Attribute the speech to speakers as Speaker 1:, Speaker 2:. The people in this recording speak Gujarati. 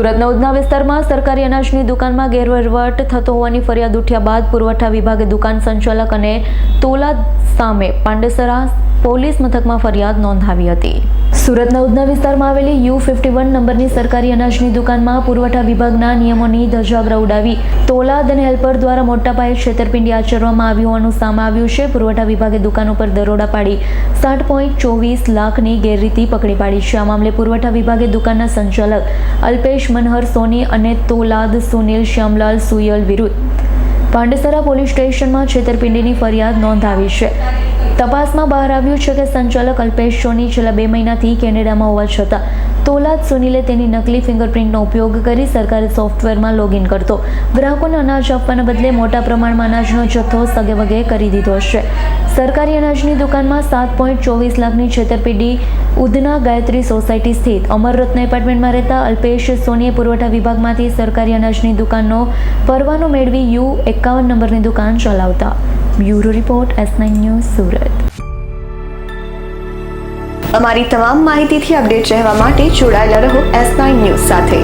Speaker 1: સુરતના ઉધના વિસ્તારમાં સરકારી અનાજની દુકાનમાં ગેરવહીવટ થતો હોવાની ફરિયાદ ઉઠ્યા બાદ પુરવઠા વિભાગે દુકાન સંચાલક અને તોલા સામે પાંડેસરા પોલીસ મથકમાં ફરિયાદ નોંધાવી હતી. સુરતના ઉધના વિસ્તારમાં આવેલી યુ ફિફ્ટી વન નંબરની સરકારી અનાજની દુકાનમાં પુરવઠા વિભાગના નિયમોની ધજાગરા ઉડાવી તોલાદ અને હેલ્પર દ્વારા મોટા પાયે છેતરપિંડી આચરવામાં આવી હોવાનું સામે આવ્યું છે. પુરવઠા વિભાગે દુકાન ઉપર દરોડા પાડી સાઠ પોઈન્ટ ચોવીસ લાખની ગેરરીતિ પકડી પાડી છે. આ મામલે પુરવઠા વિભાગે દુકાનના સંચાલક અલ્પેશ મનહર સોની અને તોલાદ સુનિલ શ્યામલાલ સુયલ વિરુદ્ધ પાંડેસરા પોલીસ સ્ટેશનમાં છેતરપિંડીની ફરિયાદ નોંધાવી છે. તપાસમાં બહાર આવ્યું છે કે સંચાલક અલ્પેશ સોની છેલ્લા બે મહિનાથી કેનેડામાં હોવા છતાં તોલાદ સુનિલે તેની નકલી ફિંગરપ્રિન્ટનો ઉપયોગ કરી સરકારી સોફ્ટવેરમાં લોગિન કરતો. ગ્રાહકોને અનાજ આપવાના બદલે મોટા પ્રમાણમાં અનાજનો જથ્થો સગે વગે કરી દીધો છે સરકારી અનાજની દુકાનમાં સાત પોઈન્ટ ચોવીસ લાખની છેતરપિંડી, ઉધના ગાયત્રી સોસાયટી સ્થિત. અમરરત્ન એપાર્ટમેન્ટમાં રહેતા અલ્પેશ સોનીએ પુરવઠા વિભાગમાંથી સરકારી અનાજની દુકાનનો પરવાનો મેળવી યુ એકાવન નંબરની દુકાન ચલાવતા. Bureau report, S nine news, Surat.
Speaker 2: અમારી તમામ માહિતીથી અપડેટ રહેવા માટે જોડાયેલા રહો એસ નાઇન ન્યૂઝ સાથે.